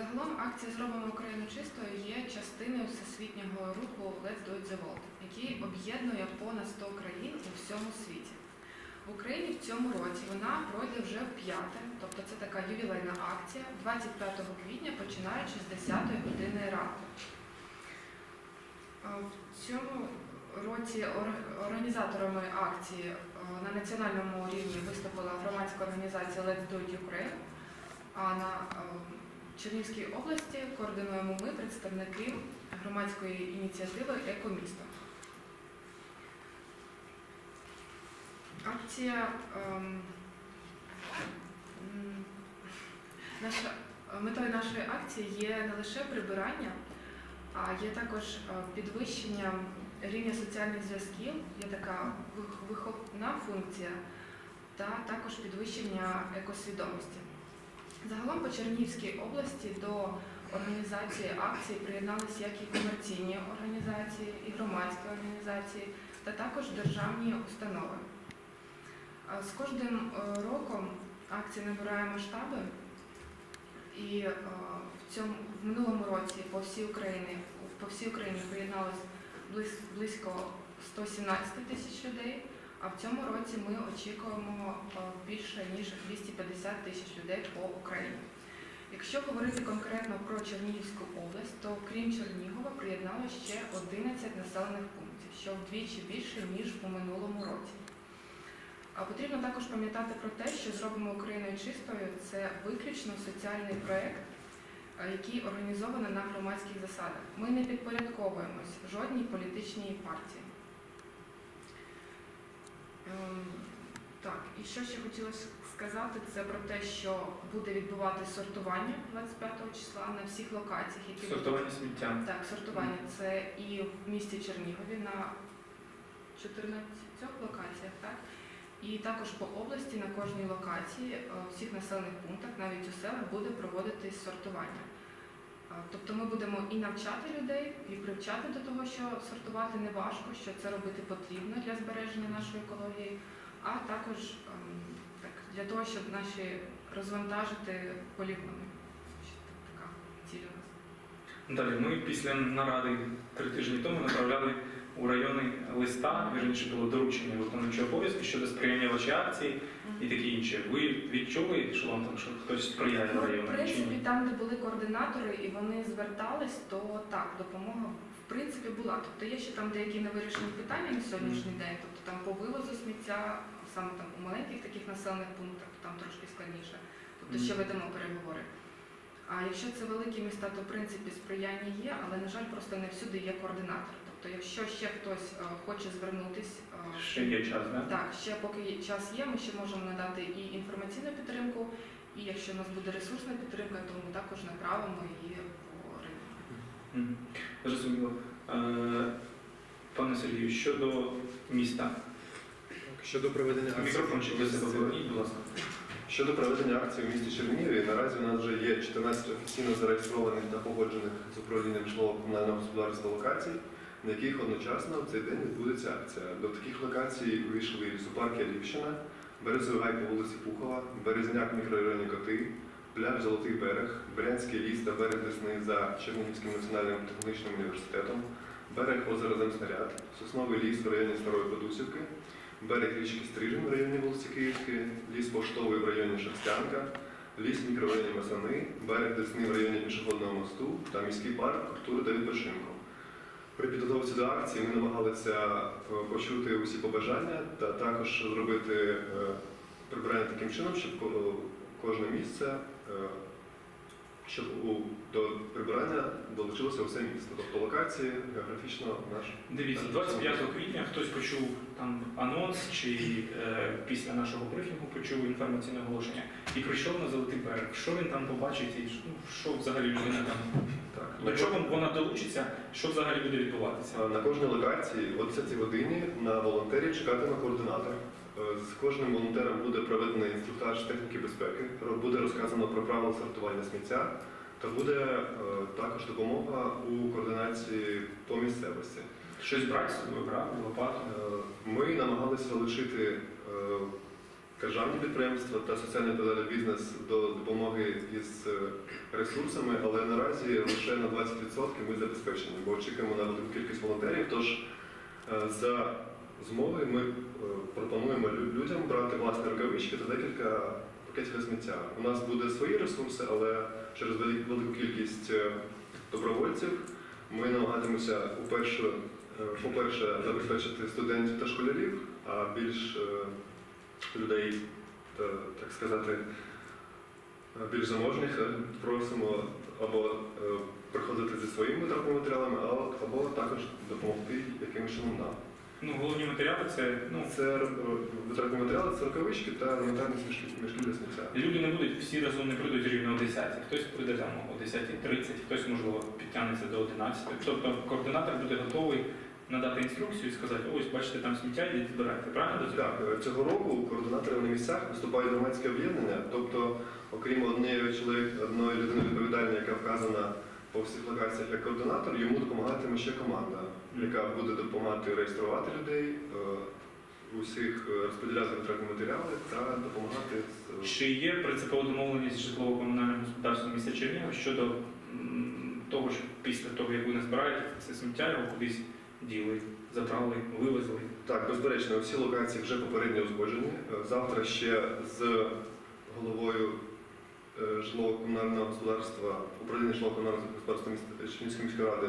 Загалом акція Зробимо Україну чистою є частиною всесвітнього руху Let's Do It The World, який об'єднує понад 100 країн у всьому світі. В Україні в цьому році вона пройде вже в п'яте, тобто це така ювілейна акція 25 квітня, починаючи з 10 години ранку. В цьому році організаторами акції е, на національному рівні виступила громадська організація Let's Do It Ukraine, а на е, Чернігівській області координуємо ми, представники громадської ініціативи Екомісто. Акція ем, наша, метою нашої акції є не лише прибирання, а є також е, підвищення рівня соціальних зв'язків, є така виховна функція, та також підвищення екосвідомості. Загалом по Чернігівській області до організації акції приєдналися як і комерційні організації, і громадські організації, та також державні установи. З кожним е, роком акція набирає масштаби, і е, в цьому в минулому році по всій Україні по всій Україні приєдналось близько 117 тисяч людей. А в цьому році ми очікуємо е, більше ніж 250 тисяч людей по Україні. Якщо говорити конкретно про Чернігівську область, то крім Чернігова приєдналося ще 11 населених пунктів, що вдвічі більше ніж у минулому році. А потрібно також пам'ятати про те, що зробимо Україною чистою це виключно соціальний проєкт, е, який організовано на громадських засадах. Ми не підпорядковуємось жодній політичній партії. Ем, Так, і що ще хотіла сказати, це про те, що буде відбуватися сортування 25 числа на всіх локаціях, які Сортування сміття. так, сортування це і в місті Чернігові на 14 локаціях, так? І також по області на кожній локації, е, у всіх населених пунктах, навіть у селах, буде проводитись сортування. Тобто ми будемо і навчати людей, і привчати до того, що сортувати не важко, що це робити потрібно для збереження нашої екології, а також ем, так, для того, щоб наші розвантажити полігони. Така ціль у нас. Далі ми після наради три тижні тому направляли у райони листа, вірніше було доручення виконуючого обов'язки щодо сприяння вашій акції і таке інше. Ви відчули, що вам там що хтось сприяє Ну, в району чи принципі, ні? там, де були координатори, і вони звертались, то так, допомога в принципі була. Тобто є ще там деякі невирішені питання на сьогоднішній день, тобто там по вивозу сміття, саме там у маленьких таких населених пунктах, там трошки складніше. Тобто ще Мгм. ведемо переговори. А якщо це великі міста, то в принципі сприяння є, але на жаль, просто не всюди є координатор. Тобто, якщо ще хтось е, хоче звернутись, е, Ще є час, да? так, ще поки час є, ми ще можемо надати і інформаційну підтримку, і якщо у нас буде ресурсна підтримка, то ми також направимо її по ринку. Зрозуміло. Е, Пане Сергію, щодо міста. Щодо проведення акції, щодо проведення акції в місті Чернігові, наразі у нас вже є 14 офіційно зареєстрованих та погоджених з управлінням житлово-комунального господарства локацій, на яких одночасно в цей день відбудеться акція. До таких локацій увійшли лісопарки Ліпщина, Березовий гай по вулиці Пухова, Березняк мікрорайоні Коти, пляж Золотий берег, Брянський ліс та берег Десни за Чернігівським національним технічним університетом, берег озера Земснаряд, Сосновий ліс в районі Старої Подусівки, берег річки Стрижень в районі вулиці Київської, ліс Поштовий в районі Шерстянка, ліс мікрорайоні Масани, берег Десни в районі пішохідного мосту та міський парк культури та відпочинку. При підготовці до акції ми намагалися е, почути усі побажання та також зробити е, прибирання таким чином, щоб ко- кожне місце, е, щоб до прибирання долучилося усе місто. Тобто локації географічно наш. Дивіться, 25 квітня хтось почув там анонс чи е, після нашого брифінгу почув інформаційне оголошення і прийшов на Золотий берег. Що він там побачить і ну, що взагалі людина там. До чого вона долучиться, що взагалі буде відбуватися? На кожній локації о 10 годині на волонтерів чекатиме координатор. Е, З кожним волонтером буде проведений інструктаж техніки безпеки, буде розказано про правила сортування сміття та буде е, також допомога у координації по місцевості. Щось брати з собою брати, лопату. Е, Ми намагалися е, державні підприємства та соціальний відповідальний бізнес до допомоги із е, ресурсами, але наразі лише на 20% ми забезпечені, бо очікуємо на велику кількість волонтерів. Тож е, за змови ми е, пропонуємо людям брати власні рукавички та декілька пакетів сміття. У нас буде свої ресурси, але через велик- велику кількість добровольців ми намагатимемося уперше, по-перше, забезпечити студентів та школярів, а більш людей, так сказати, е, більш заможних е, просимо або е, приходити зі своїми матеріалами, або також допомогти якимось чином нам. Ну, головні матеріали це ну, Це е, витратні матеріали, це рукавички та елементарні мішки для сміття. люди не будуть всі разом не прийдуть рівно о 10. Хтось прийде там о 10.30, хтось, можливо, підтягнеться до 11. Тобто координатор буде готовий надати інструкцію і сказати, ось бачите, там сміття, йдіть збирайте. Правильно? Так, е, цього року координаторами на місцях виступають громадське об'єднання, тобто, окрім однієї чоловік, одної людини відповідальної, яка вказана по всіх локаціях як координатор, йому допомагатиме ще команда, яка буде допомагати реєструвати людей, е, усіх е, розподіляти матеріали та допомагати з Чи є принципова домовленість житлово-комунальним господарством міста Чернігова щодо того, що після того, як ви не збираєте це сміття, його кудись діли, забрали, вивезли? Так, безперечно, всі локації вже попередньо узгоджені. Е, Завтра ще з головою е, житлово-комунального господарства, управління житлово-комунального господарства міста міської ради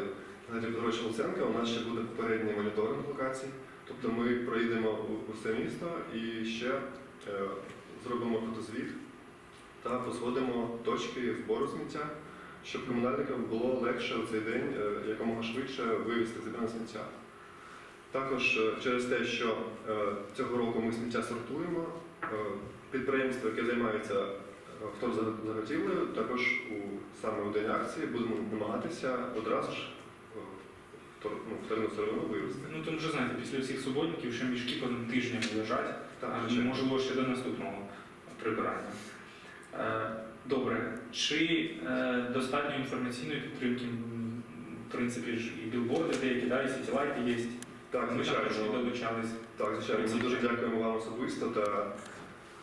Геннадія Петровича Луценка у нас ще буде попередній моніторинг локацій. Тобто ми проїдемо усе місто і ще е, зробимо фотозвіт та посходимо точки збору сміття, щоб комунальникам було легше у цей день е, якомога швидше вивезти зібране сміття. Також е, через те, що е, цього року ми сміття сортуємо, підприємство, яке займається вторзаготівлею, також у саме у день акції будемо намагатися одразу ж ну, вторинну сировину вивезти. Ну тому що знаєте, після всіх суботників ще мішки потім тижнями лежать, Так, а можливо ще до наступного прибирання. Добре, чи е, достатньо інформаційної підтримки? В принципі ж і білборди деякі, да, і сітілайти є. Так, Ми також звичайно. долучались. Так, звичайно. Ми дуже дякуємо вам особисто та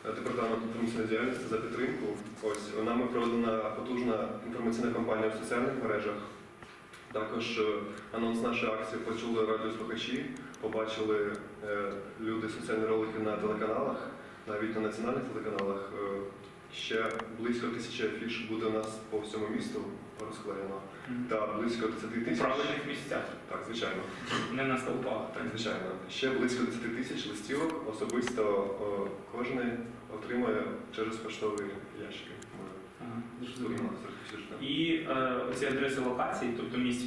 е, департаменту інформаційної діяльності за підтримку. Ось нами проведена потужна інформаційна кампанія в соціальних мережах. Також е, анонс нашої акції почули радіослухачі, побачили е, люди соціальні ролики на телеканалах, навіть на національних телеканалах. Е, Ще близько тисячі афіш буде у нас по всьому місту розклеєно. М. Та близько 10 У тисяч. правильних місцях, Так, звичайно. не на стовпах. Так, звичайно. Ще близько 10 тисяч листівок особисто о, кожен отримує через поштові ящики. Ага. І е, оці адреси локацій, тобто місць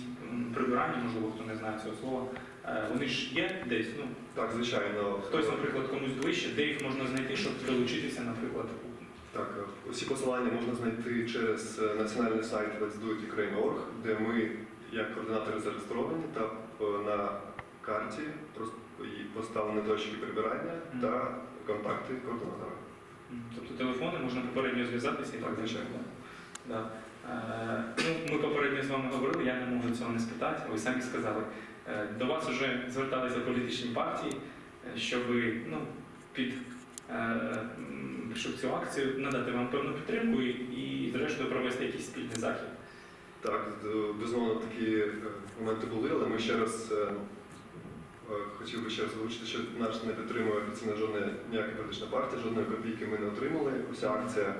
прибирання, можливо, хто не знає цього слова, е, вони ж є десь. Ну, Так, звичайно. хтось, наприклад, комусь ближче, де їх можна знайти, щоб долучитися, наприклад. Так, е, усі посилання можна знайти через е, національний сайт Let's Do It Ukraine.org, де ми, як координатори, зареєстровані та е, на карті поставлені точки прибирання та контакти координатора. Тобто телефони можна попередньо зв'язатися і Так, звичайно. Да. Ну, ми попередньо з вами говорили, я не можу цього не спитати, ви самі сказали. До вас вже зверталися політичні партії, щоб ну, під щоб цю акцію надати вам певну підтримку і, і зрештою провести якийсь спільний захід. Так, безумовно, такі е, моменти були, але ми ще раз е, е, хотів би ще раз озвучити, що наш не підтримує офіційно жодна ніяка політична партія, жодної копійки ми не отримали. Уся акція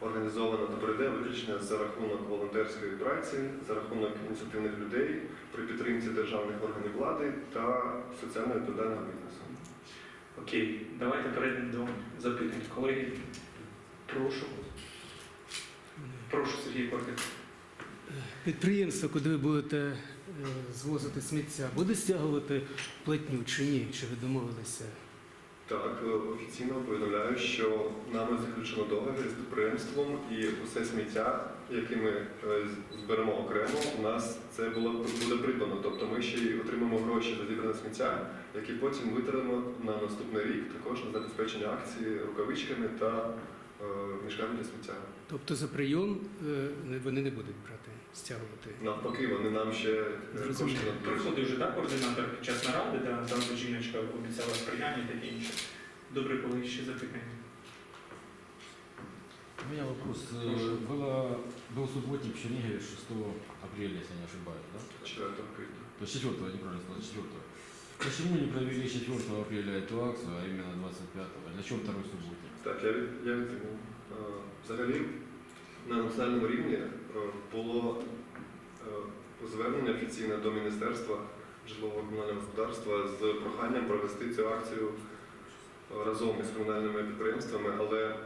організована та пройде виключно за рахунок волонтерської праці, за рахунок ініціативних людей при підтримці державних органів влади та соціально відповідального бізнесу. Окей, давайте перейдемо до запитань. Колеги, прошу. Прошу, Сергій Корків. Підприємство, куди ви будете е, звозити сміття, буде стягувати платню чи ні? Чи ви домовилися? Так, е, офіційно повідомляю, що нами заключено договір з підприємством і усе сміття, яке ми е, зберемо окремо, у нас це було буде придбано. Тобто ми ще й отримаємо гроші за зібране сміття, які потім витратимо на наступний рік також на забезпечення акції рукавичками та мішками для сміття. Тобто за прийом е, не- вони не будуть брати, стягувати. Навпаки, вони нам ще е, Зрозуміло. кошти нададуть. Приходив вже так, координатор під час наради, де там жіночка обіцяла сприяння і таке інше. Добре, коли ще запитання. У меня вопрос. Э, Было, был субботник в Чернигове 6 апреля, если не ошибаюсь, да? 4 квітня. То есть 4, неправильно сказал, 4. Почему не провели 4 апреля эту акцию, а именно 25-го? Для чего второй субботник? Так, я, від- я відповім. Е, Взагалі, на національному рівні е, було е, звернення офіційне до Міністерства житлового комунального господарства з проханням провести цю акцію е, разом із комунальними підприємствами, але,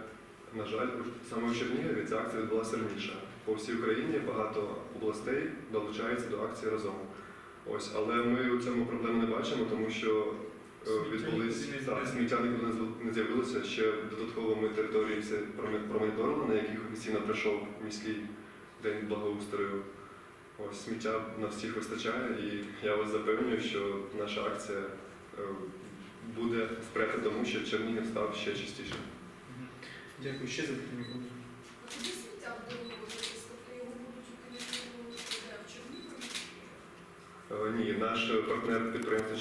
на жаль, саме в Чернігові ця акція відбулася раніше. По всій Україні багато областей долучаються до акції разом. Ось, але ми у цьому проблеми не бачимо, тому що е, відбулись Сміття так, сміття нікуди не не з'явилося. Ще додатково ми території все промоніторили, на яких офіційно прийшов міський день благоустрою. Ось сміття на всіх вистачає, і я вас запевнюю, що наша акція е, буде сприяти тому, що Чернігів став ще чистішим. Дякую. Ще запитання буде? А куди сміття буде вивозитись? Тобто його будуть утилізовувати де? в Чернігові? Е, Ні, наш партнер підприємство